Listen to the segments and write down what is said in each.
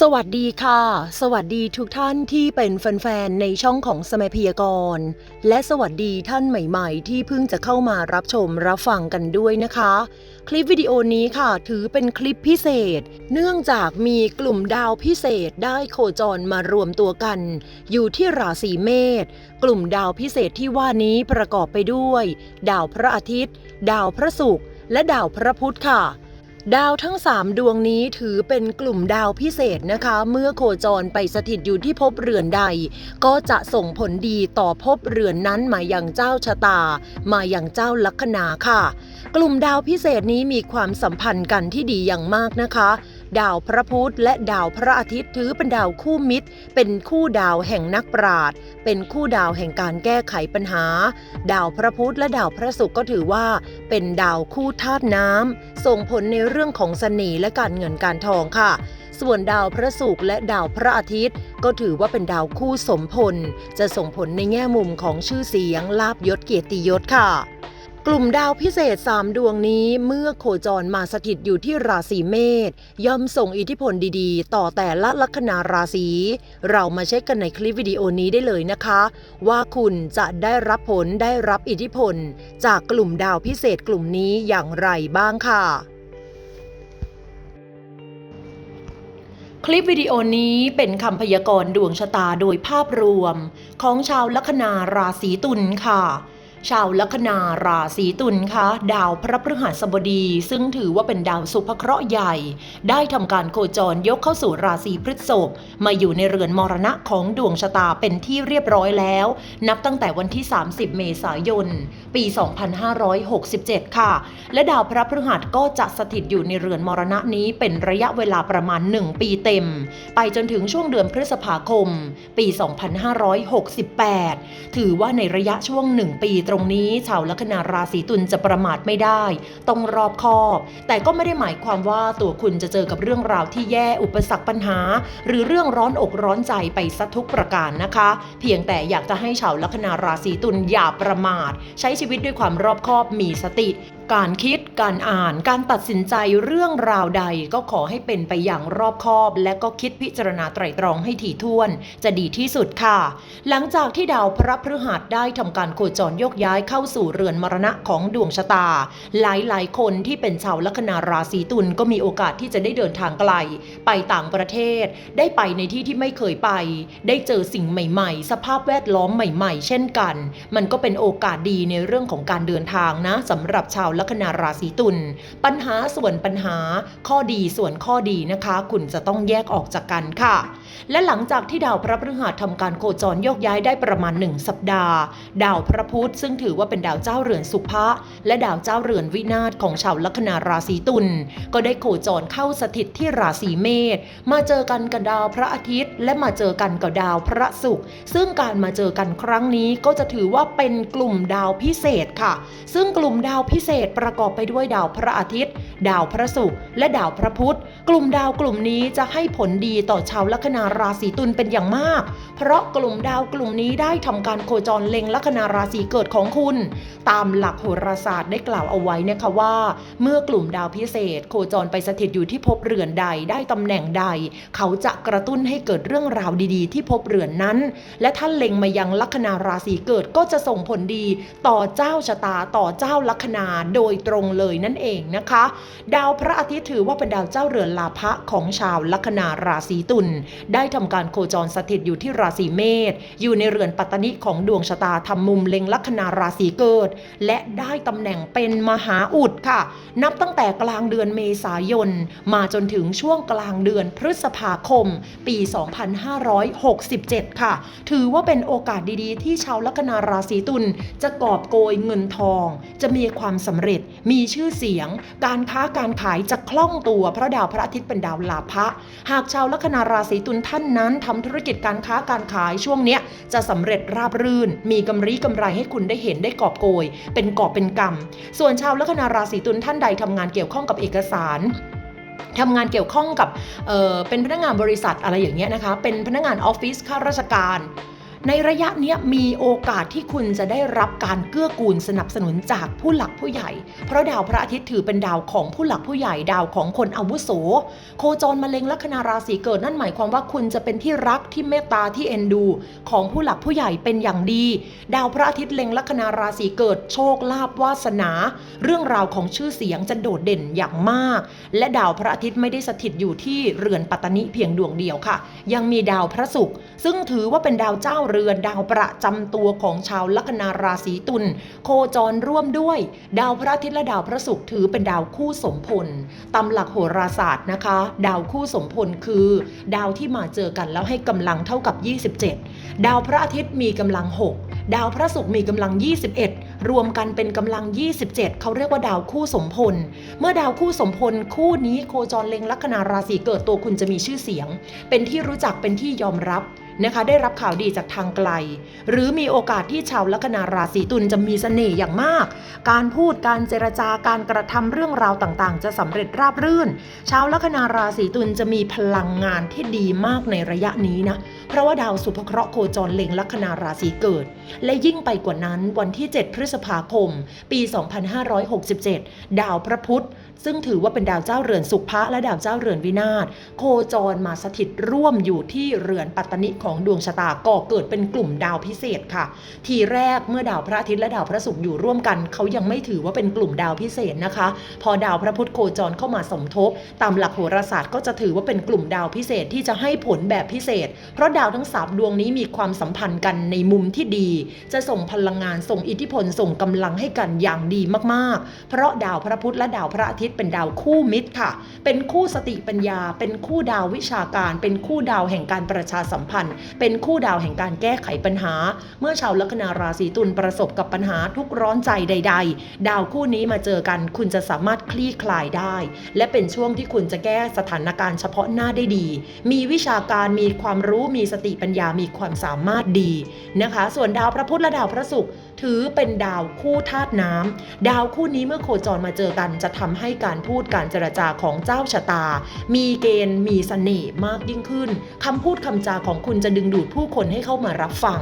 สวัสดีค่ะ สวัสดีทุกท่านที่เป็นแฟนๆ ในช่องของสมัยพยากรณ์และสวัสดีท่านใหม่ๆ ที่เพิ่งจะเข้ามารับชมรับฟังกันด้วยนะคะ คลิปวิดีโอนี้ค่ะ ถือเป็นคลิปพิเศษ เนื่องจากมีกลุ่มดาวพิเศษได้โคจรมารวมตัวกัน อยู่ที่ราศีเมษกลุ่มดาวพิเศษที่ว่านี้ประกอบไปด้วย ดาวพระอาทิตย์ ดาวพระศุกร์และดาวพระพุธค่ะ ดาวทั้ง 3 ดวงนี้ถือเป็นกลุ่มดาวพิเศษนะคะ เมื่อโคจรไปสถิตอยู่ที่ภพเรือนใด ก็จะส่งผลดีต่อภพเรือนนั้นมาอย่างเจ้าชะตา มาอย่างเจ้าลัคนาค่ะ กลุ่มดาวพิเศษนี้มีความสัมพันธ์กันที่ดีอย่างมากนะคะ ดาวพระพุธและดาวพระอาทิตย์ถือเป็นดาวคู่มิตร เป็นคู่ดาวแห่งนักปราชญ์เป็นคู่ดาวแห่งการแก้ไขปัญหา ดาวพระพุธและดาวพระศุกร์ก็ถือว่า เป็นดาวคู่ธาตุน้ำส่งผลในเรื่องของเสน่ห์และการเงินการทองค่ะส่วนดาวพระศุกร์และดาวพระอาทิตย์ ก็ถือว่าเป็นดาวคู่สมพล จะส่งผลในแง่มุมของชื่อเสียงลาบยศเกียรติยศค่ะ กลุ่มดาวพิเศษ 3 ดวงนี้เมื่อโคจรมาสถิตอยู่ที่ราศีเมษย่อมส่งอิทธิพลดีๆ ต่อแต่ละลัคนาราศี เรามาเช็คกันในคลิปวิดีโอนี้ได้เลยนะคะ ว่าคุณจะได้รับผลได้รับอิทธิพล จากกลุ่มดาวพิเศษกลุ่มนี้อย่างไรบ้างค่ะคลิปวิดีโอนี้เป็นคำพยากรณ์ดวงชะตาโดยภาพรวม ของชาวลัคนาราศีตุลค่ะ ชาวลัคนาราศีตุลคะดาวพระพฤหัสบดี ซึ่งถือว่าเป็นดาวสุภเคราะห์ใหญ่ ได้ทำการโคจรยกเข้าสู่ราศีพฤษภมาอยู่ในเรือนมรณะของดวงชะตาเป็นที่เรียบร้อยแล้ว นับตั้งแต่วันที่ 30 เมษายน ปี 2567 ค่ะ และดาวพระพฤหัสก็จะสถิตอยู่ในเรือนมรณะนี้เป็นระยะเวลาประมาณ 1 ปีเต็ม ไปจนถึงช่วงเดือนพฤษภาคม ปี 2568 ถือว่าในระยะช่วง 1 ปีรงนี้ชาวลัคนาราศีตุลจะประมาทไม่ได้ ต้องรอบคอบ แต่ก็ไม่ได้หมายความว่าตัวคุณจะเจอกับเรื่องราวที่แย่อุปสรรคปัญหา หรือเรื่องร้อนอกร้อนใจไปซะทุกประการนะคะ เพียงแต่อยากจะให้ชาวลัคนาราศีตุลอย่าประมาท ใช้ชีวิตด้วยความรอบคอบมีสติการคิด การอ่าน การตัดสินใจเรื่องราวใดก็ขอให้เป็นไปอย่างรอบคอบ และก็คิดพิจารณาไตร่ตรองให้ถี่ถ้วน จะดีที่สุดค่ะ หลังจากที่ดาวพระพฤหัสได้ทำการโคจรโยกย้ายเข้าสู่เรือนมรณะของดวงชะตา หลายๆ คนที่เป็นชาวลัคนาราศีตุลก็มีโอกาสที่จะได้เดินทางไกล ไปต่างประเทศ ได้ไปในที่ที่ไม่เคยไป ได้เจอสิ่งใหม่ ๆ สภาพแวดล้อมใหม่ ๆ เช่นกัน มันก็เป็นโอกาสดีในเรื่องของการเดินทางนะสำหรับชาวลัคนาราศีตุลปัญหาส่วนปัญหาข้อดีส่วนข้อดีนะคะ คุณจะต้องแยกออกจากกันค่ะ และหลังจากที่ดาวพระพฤหัสทำการโคจรโยกย้ายได้ประมาณ 1 สัปดาห์ ดาวพระพุธซึ่งถือว่าเป็นดาวเจ้าเรือนสุภะและดาวเจ้าเรือนวินาศของชาวลัคนาราศีตุลก็ได้โคจรเข้าสถิตที่ราศีเมษมาเจอกันกับดาวพระอาทิตย์ และมาเจอกันกับดาวพระศุกร์ซึ่งการมาเจอกันครั้งนี้ก็จะถือว่าเป็นกลุ่มดาวพิเศษค่ะ ซึ่งกลุ่มดาวพิเศษประกอบไปด้วยดาวพระอาทิตย์ ดาวพระศุกร์และดาวพระพุธ กลุ่มดาวกลุ่มนี้จะให้ผลดีต่อชาวลัคนาราศีตุลเป็นอย่างมาก เพราะกลุ่มดาวกลุ่มนี้ได้ทำการโคจรเล็งลัคนาราศีเกิดของคุณ ตามหลักโหราศาสตร์ได้กล่าวเอาไว้นะคะว่า เมื่อกลุ่มดาวพิเศษ โคจรไปสถิตอยู่ที่ภพเรือนใดได้ตำแหน่งใด เขาจะกระตุ้นให้เกิดเรื่องราวดีๆ ที่ภพเรือนนั้น และท่านเล็งมายังลัคนาราศีเกิดก็จะส่งผลดีต่อเจ้าชะตาต่อเจ้าลัคนาโดยตรงเลยนั่นเองนะคะ ดาวพระอาทิตย์ถือว่าเป็นดาวเจ้าเรือนลาภะของชาวลัคนาราศีตุลได้ทำการโคจรสถิตอยู่ที่ราศีเมษอยู่ในเรือนปัตตนิของดวงชะตาทำมุมเล็งลัคนาราศีเกิด และได้ตำแหน่งเป็นมหาอุดค่ะ นับตั้งแต่กลางเดือนเมษายน มาจนถึงช่วงกลางเดือนพฤษภาคม ปี 2567 ค่ะ ถือว่าเป็นโอกาสดีๆ ที่ชาวลัคนาราศีตุลจะกอบโกยเงินทอง จะมีความสำเร็จ มีชื่อเสียง การค้าการขายจะคล่องตัวเพราะดาวพระอาทิตย์เป็นดาวลาภะหากชาวลัคนาราศีตุลท่านนั้นทำธุรกิจการค้าการขายช่วงเนี้ยจะสำเร็จราบรื่น มีกำไรกำไรให้คุณได้เห็นได้กอบโกย เป็นกอบเป็นกำส่วนชาวลัคนาราศีตุลท่านใดทำงานเกี่ยวข้องกับเอกสารทำงานเกี่ยวข้องกับเเป็นพนักงานบริษัทอะไรอย่างเงี้ยนะคะ เป็นพนักงานออฟฟิศข้าราชการ ในระยะนี้มีโอกาสที่คุณจะได้รับการเกื้อกูลสนับสนุนจากผู้หลักผู้ใหญ่ เพราะดาวพระอาทิตย์ถือเป็นดาวของผู้หลักผู้ใหญ่ดาวของคนอาวุโส โคจรมะเร็งลัคนาราศีเกิดนั่นหมายความว่าคุณจะเป็นที่รักที่เมตตาที่เอ็นดู ของผู้หลักผู้ใหญ่เป็นอย่างดี ดาวพระอาทิตย์เล็งลัคนาราศีเกิดโชคลาภวาสนา เรื่องราวของชื่อเสียงจะโดดเด่นอย่างมาก และดาวพระอาทิตย์ไม่ได้สถิตอยู่ที่เรือนปัตตนิเพียงดวงเดียวค่ะ ยังมีดาวพระศุกร์ซึ่งถือว่าเป็นดาวเจ้าเรือนดาวประจำตัวของชาวลัคนาราศีตุลโคจรร่วมด้วย ดาวพระอาทิตย์และดาวพระศุกร์ถือเป็นดาวคู่สมพลตามหลักโหราศาสตร์นะคะ ดาวคู่สมพลคือ ดาวที่มาเจอกันแล้วให้กำลังเท่ากับ 27 ดาวพระอาทิตย์มีกำลัง 6 ดาวพระศุกร์มีกำลัง 21 รวมกันเป็นกำลัง 27 เขาเรียกว่าดาวคู่สมพล เมื่อดาวคู่สมพลคู่นี้โคจรเล็งลัคนาราศีเกิดตัวคุณจะมีชื่อเสียง เป็นที่รู้จักเป็นที่ยอมรับ นะคะ ได้รับข่าวดีจากทางไกล หรือมีโอกาสที่ชาวลัคนาราศีตุลจะมีเสน่ห์อย่างมาก การพูดการเจรจาการกระทำเรื่องราวต่างๆ จะสำเร็จราบรื่น ชาวลัคนาราศีตุลจะมีพลังงานที่ดีมากในระยะนี้นะ เพราะว่าดาวสุภเคราะห์โคจรเล็งลัคนาราศีเกิด และยิ่งไปกว่านั้นวันที่ 7 พฤษภาคม ปี 2567 ดาวพระพุธ ซึ่งถือว่าเป็นดาวเจ้าเรือนสุภะและดาวเจ้าเรือนวินาศโคจรมาสถิตร่วมอยู่ที่เรือนปัตตนิของดวงชะตาก่อเกิดเป็นกลุ่มดาวพิเศษค่ะ ทีแรกเมื่อดาวพระอาทิตย์และดาวพระศุกร์อยู่ร่วมกัน เขายังไม่ถือว่าเป็นกลุ่มดาวพิเศษนะคะ พอดาวพระพุธโคจรเข้ามาสมทบ ตามหลักโหราศาสตร์ก็จะถือว่าเป็นกลุ่มดาวพิเศษที่จะให้ผลแบบพิเศษ เพราะดาวทั้งสามดวงนี้มีความสัมพันธ์กันในมุมที่ดี จะส่งพลังงานส่งอิทธิพลส่งกำลังให้กันอย่างดีมากๆ เพราะดาวพระพุธและดาวพระอาทิตย์เป็นดาวคู่มิตรค่ะ เป็นคู่สติปัญญา เป็นคู่ดาววิชาการ เป็นคู่ดาวแห่งการประชาสัมพันธ์ เป็นคู่ดาวแห่งการแก้ไขปัญหา เมื่อชาวลัคนาราศีตุลประสบกับปัญหาทุกร้อนใจใด ๆ ดาวคู่นี้มาเจอกัน คุณจะสามารถคลี่คลายได้ และเป็นช่วงที่คุณจะแก้สถานการณ์เฉพาะหน้าได้ดี มีวิชาการมีความรู้มีสติปัญญามีความสามารถดีนะคะ ส่วนดาวพระพุธและดาวพระศุกร์ถือเป็นดาวคู่ธาตุน้ำดาวคู่นี้เมื่อโคจรมาเจอกันจะทำให้การพูดการเจรจาของเจ้าชะตา มีเกณฑ์มีเสน่ห์มากยิ่งขึ้นคำพูดคำจาของคุณจะดึงดูดผู้คนให้เข้ามารับฟัง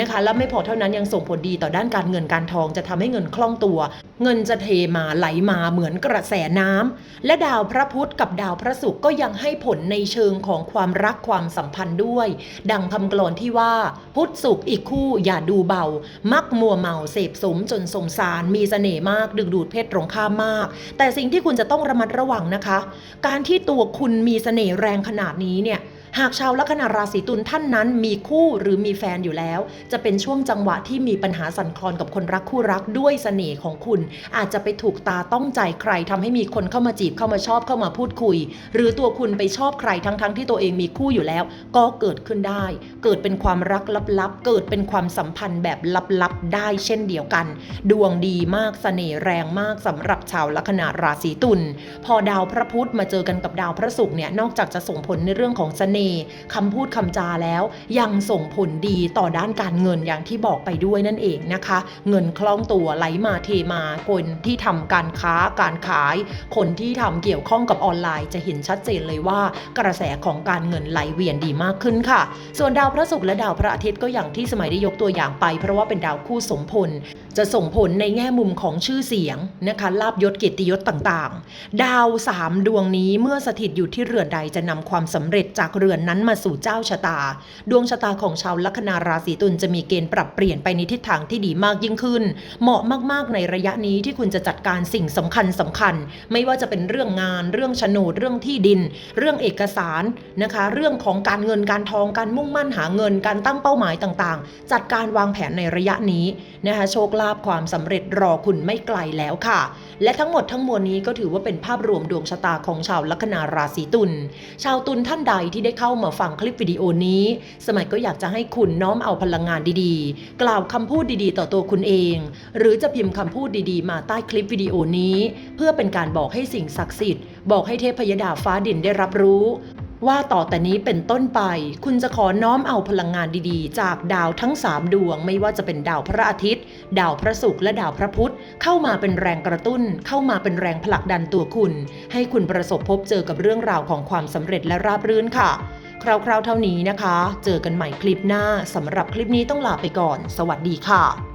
นะคะ และไม่พอเท่านั้นยังส่งผลดีต่อด้านการเงินการทองจะทำให้เงินคล่องตัว เงินจะเทมาไหลมาเหมือนกระแสน้ำและดาวพระพุธกับดาวพระศุกร์ก็ยังให้ผลในเชิงของความรักความสัมพันธ์ด้วย ดังคำกลอนที่ว่า พุธศุกร์อีกคู่อย่าดูเบา มักมัวเมาเสพสมจนสมสารมีเสน่ห์มาก ดึงดูดเพศตรงข้ามมาก แต่สิ่งที่คุณจะต้องระมัดระวังนะคะ การที่ตัวคุณมีเสน่ห์แรงขนาดนี้เนี่ย หากชาวลัคนาราศีตุลท่านนั้นมีคู่หรือมีแฟนอยู่แล้ว จะเป็นช่วงจังหวะที่มีปัญหาสั่นคลอนกับคนรักคู่รักด้วยเสน่ห์ของคุณ อาจจะไปถูกตาต้องใจใครทำให้มีคนเข้ามาจีบเข้ามาชอบเข้ามาพูดคุย หรือตัวคุณไปชอบใครทั้งๆทที่ตัวเองมีคู่อยู่แล้ว ก็เกิดขึ้นได้ เกิดเป็นความรักลับๆ เกิดเป็นความสัมพันธ์แบบลับๆ ได้เช่นเดียวกัน ดวงดีมากเสน่ห์แรงมากสำหรับชาวลัคนาราศีตุลพอดาวพระพุธมาเจอกันกับดาวพระศุกร์เนี่ยนอกจากจะส่งผลในเรื่องของเสน่ห์คำพูดคำจาแล้ว ยังส่งผลดีต่อด้านการเงินอย่างที่บอกไปด้วยนั่นเองนะคะ เงินคล่องตัวไหลมาเทมาคนที่ทำการค้าการขาย คนที่ทำเกี่ยวข้องกับออนไลน์จะเห็นชัดเจนเลยว่า กระแสของการเงินไหลเวียนดีมากขึ้นค่ะ ส่วนดาวพระศุกร์และดาวพระอาทิตย์ก็อย่างที่สมัยได้ยกตัวอย่างไป เพราะว่าเป็นดาวคู่สมพลจะส่งผลในแง่มุมของชื่อเสียงนะคะลาบยศเกียรติยศต่างๆ ดาวสามดวงนี้เมื่อสถิตอยู่ที่เรือนใดจะนำความสำเร็จจากเรือนนั้นมาสู่เจ้าชะตา ดวงชะตาของชาวลัคนาราศีตุลจะมีเกณฑ์ปรับเปลี่ยนไปในทิศทางที่ดีมากยิ่งขึ้น เหมาะมากๆในระยะนี้ที่คุณจะจัดการสิ่งสำคัญสำคัญ ไม่ว่าจะเป็นเรื่องงาน เรื่องโฉนดเรื่องที่ดิน เรื่องเอกสารนะคะ เรื่องของการเงินการทองการมุ่งมั่นหาเงิน การตั้งเป้าหมายต่างๆ จัดการวางแผนในระยะนี้นะคะโชคลาภความสำเร็จรอคุณไม่ไกลแล้วค่ะ และทั้งหมดทั้งมวลนี้ก็ถือว่าเป็นภาพรวมดวงชะตาของชาวลัคนาราศีตุลชาวตุลท่านใดที่ได้เข้ามาฟังคลิปวิดีโอนี้ สมัยก็อยากจะให้คุณน้อมเอาพลังงานดีๆ กล่าวคำพูดดีๆ ต่อตัวคุณเอง หรือจะพิมพ์คำพูดดีๆ มาใต้คลิปวิดีโอนี้ เพื่อเป็นการบอกให้สิ่งศักดิ์สิทธิ์บอกให้เทพยดาฟ้าดินได้รับรู้ ว่าต่อแต่นี้เป็นต้นไป คุณจะขอน้อมเอาพลังงานดีๆ จากดาวทั้ง 3 ดวง ไม่ว่าจะเป็นดาวพระอาทิตย์ ดาวพระศุกร์และดาวพระพุธ เข้ามาเป็นแรงกระตุ้น เข้ามาเป็นแรงผลักดันตัวคุณ ให้คุณประสบพบเจอกับเรื่องราวของความสำเร็จและราบรื่นค่ะคร่าวๆเท่านี้นะคะ เจอกันใหม่คลิปหน้าสำหรับคลิปนี้ต้องลาไปก่อน สวัสดีค่ะ